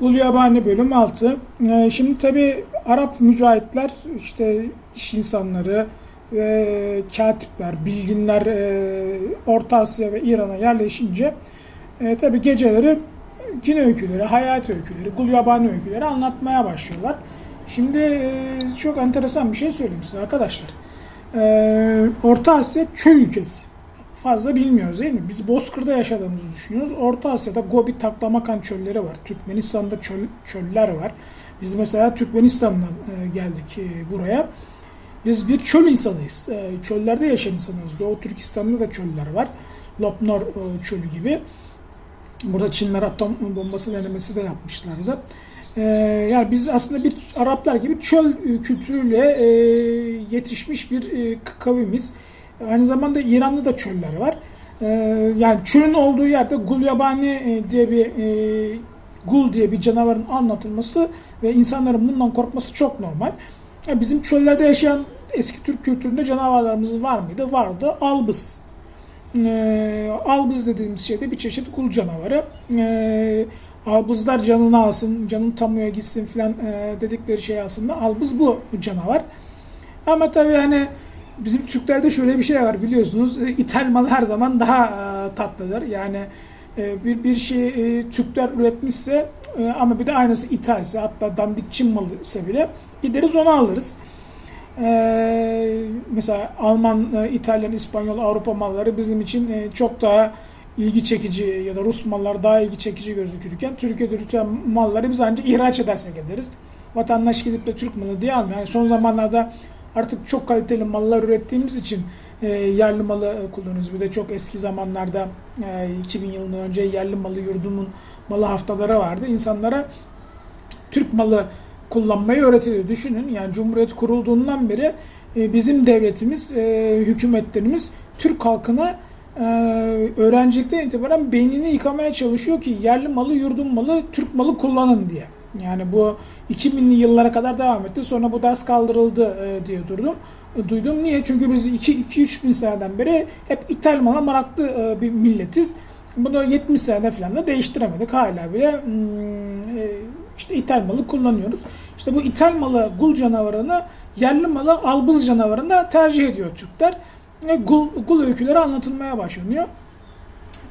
Gulyabani bölüm 6. Ee, şimdi tabi Arap mücahitler işte iş insanları ve katipler, bilginler e, Orta Asya ve İran'a yerleşince e, tabi geceleri cin öyküleri, hayat öyküleri, Gulyabani öyküleri anlatmaya başlıyorlar. Şimdi e, çok enteresan bir şey söyleyeyim size arkadaşlar. E, Orta Asya çöl ülkesi fazla bilmiyoruz değil mi? Biz Bozkır'da yaşadığımızı düşünüyoruz. Orta Asya'da Gobi Taklamakan çölleri var. Türkmenistan'da çöl, çöller var. Biz mesela Türkmenistan'dan e, geldik e, buraya. Biz bir çöl insanıyız. E, çöllerde yaşayan insanız. Doğu Türkistan'da da çöller var. Lopnor çölü gibi. Burada Çinler atom bombası denemesi de yapmışlardı. Yani biz aslında bir Araplar gibi çöl kültürüyle yetişmiş bir kavimiz. Aynı zamanda İran'da da çöller var. Ee, yani çölün olduğu yerde Gulyabani e, diye bir e, gul diye bir canavarın anlatılması ve insanların bundan korkması çok normal. Ya bizim çöllerde yaşayan eski Türk kültüründe canavarlarımız var mıydı? Vardı. Albız. Ee, albız dediğimiz şey de bir çeşit kul canavarı. Ee, albızlar canını alsın, canın tamuya gitsin filan e, dedikleri şey aslında albız bu canavar. Ama tabii hani bizim Türklerde şöyle bir şey var biliyorsunuz. E, İthal mal her zaman daha e, tatlıdır. Yani e, bir bir şey e, Türkler üretmişse e, ama bir de aynısı ithalse hatta dandik Çin malı ise bile gideriz onu alırız. E, mesela Alman, e, İtalyan, İspanyol, Avrupa malları bizim için e, çok daha ilgi çekici ya da Rus mallar daha ilgi çekici gözükürken Türkiye'de üretilen malları biz ancak ihraç edersek ederiz. Vatandaş gidip de Türk malı diye almıyor. Yani son zamanlarda artık çok kaliteli mallar ürettiğimiz için e, yerli malı e, kullanıyoruz. Bir de çok eski zamanlarda e, 2000 yılından önce yerli malı yurdumun malı haftaları vardı. İnsanlara Türk malı kullanmayı öğretiliyor. Düşünün yani Cumhuriyet kurulduğundan beri e, bizim devletimiz, e, hükümetlerimiz Türk halkına e, öğrencilikten itibaren beynini yıkamaya çalışıyor ki yerli malı, yurdun malı, Türk malı kullanın diye. Yani bu 2000'li yıllara kadar devam etti. Sonra bu ders kaldırıldı e, diye durdum. E, duydum. Niye? Çünkü biz 2-3 bin seneden beri hep ithal mala meraklı e, bir milletiz. Bunu 70 senede falan da değiştiremedik. Hala bile hmm, işte ithal malı kullanıyoruz. İşte bu ithal malı gul canavarını yerli malı albız canavarına tercih ediyor Türkler. E, gul, gul öyküleri anlatılmaya başlanıyor.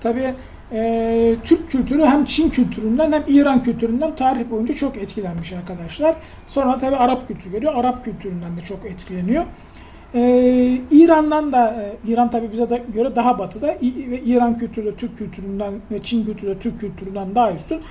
Tabii e, Türk kültürü hem Çin kültüründen hem İran kültüründen tarih boyunca çok etkilenmiş arkadaşlar. Sonra tabi Arap kültürü geliyor. Arap kültüründen de çok etkileniyor. E, İran'dan da, e, İran tabi bize de göre daha batıda ve İran kültürü Türk kültüründen ve Çin kültürü Türk kültüründen daha üstün.